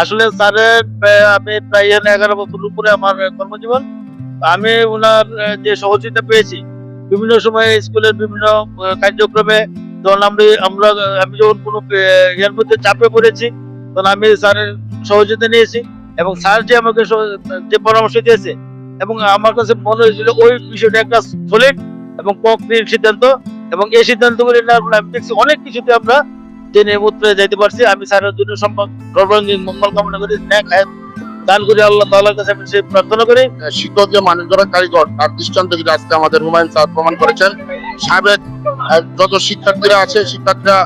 আসলে স্যারের আমি প্রায় এগারো বছর উপরে আমার কর্মজীবন। আমি ওনার যে সহযোগিতা পেয়েছি, বিভিন্ন সময়ে স্কুলের বিভিন্ন কার্যক্রমে, যখন আমরা আমরা, আমি যখন কোনো ইয়ের মধ্যে চাপে পড়েছি, তখন আমি স্যারের সহযোগিতা নিয়েছি এবং স্যার যে আমাকে যে পরামর্শ দিয়েছে এবং আমার কাছে মনে হয়েছিল ওই বিষয়টা একটা সলিড এবং কংক্রিট সিদ্ধান্ত এবং এই সিদ্ধান্তগুলি আমি দেখছি অনেক কিছুতে আমরা জেনে উত্তরে যাইতে পারছি, আমি স্যারের জন্য সর্বাঙ্গীন মঙ্গল কামনা করি ন্যাক দান করি, আল্লাহ তাআলার কাছে আমি সেই প্রার্থনা করি। শিক্ষক যে মানুষ যারা কারিগর তার দৃষ্টান্ত কিন্তু আজকে আমাদের হুমায়ুন স্যার প্রমাণ করেছেন। সাবেক যত শিক্ষার্থীরা আছে, শিক্ষার্থীরা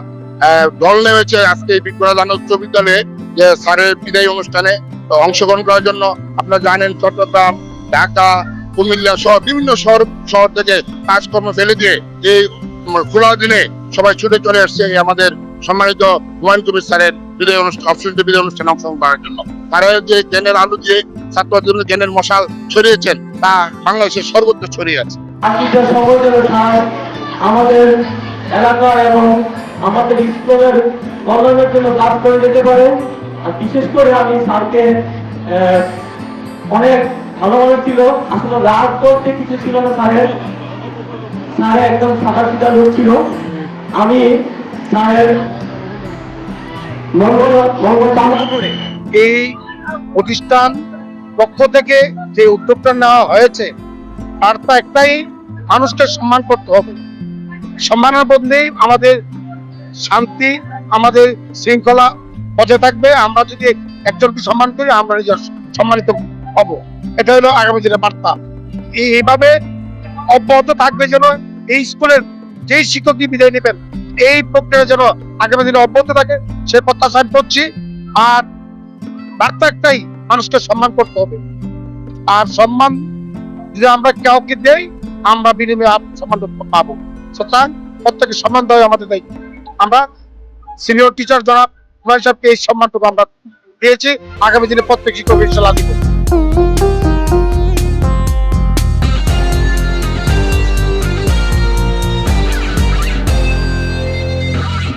দল নেমেছে আজকে এই বিজ্ঞান উচ্চ বিদ্যালয়ে যে স্যারের বিদায়ী অনুষ্ঠানে। অংশগ্রহণ করার জন্য আপনারা জানেন, চট্টগ্রাম, ঢাকা, কুমিল্লা সহ বিভিন্ন শহর শহর থেকে কাজকর্ম ফেলে দিয়ে এই খোলা দিনে সবাই ছুটে চলে আসছে আমাদের সম্মানিত হুমায়ুন কবির স্যারের বিদায় অনুষ্ঠান অপশনটি বিদায় অনুষ্ঠানে অংশগ্রহণ করার জন্য। তারা যে জ্ঞানের আলো দিয়ে ছাত্রদের জ্ঞানের মশাল ছড়িয়েছেন, তা বাংলাদেশের সর্বত্র ছড়িয়ে আছে। আমাদের এলাকা এবং আমাদের স্কুলের কল্যাণের জন্য কাজ করে যেতে পারে। আর বিশেষ করে আমি স্যারকে অনেক ভালো মনে ছিল। আসলে রাগ করতে কিছু ছিল না স্যারের। স্যার একদম সাদা সিধা লোক ছিল। আমি এই প্রতিষ্ঠান পক্ষ থেকে যে উদ্যোগটা নেওয়া হয়েছে, তার তো একটাই মানুষকে সম্মান করতে হবে। সম্মানের মধ্যেই আমাদের শান্তি, আমাদের শৃঙ্খলা বজায় থাকবে। আমরা যদি একজনকে সম্মান করি, আমরা নিজের সম্মানিত হব। এটা হলো আগামী দিনের বার্তা। এই- এইভাবে অব্যাহত থাকবে যেন এই স্কুলের যেই শিক্ষকই বিদায় নেবেন এই প্রক্রিয়া যেন আগামী দিনে অব্যাহত থাকে, সে প্রত্যাশা করছি। আর বার্তা একটাই, মানুষকে সম্মান করতে হবে। আর সম্মান যদি আমরা কাউকে দেই, আমরা বিনিময়ে সম্মান পাবো। সুতরাং প্রত্যেকে সম্মান দেওয়া আমাদের দায়িত্ব। আমরা সিনিয়র টিচার জনাব সাহেবকে এই সম্মানটুকু আমরা দিয়েছি। আগামী দিনে প্রত্যেক শিক্ষক ইনশাল্লাহ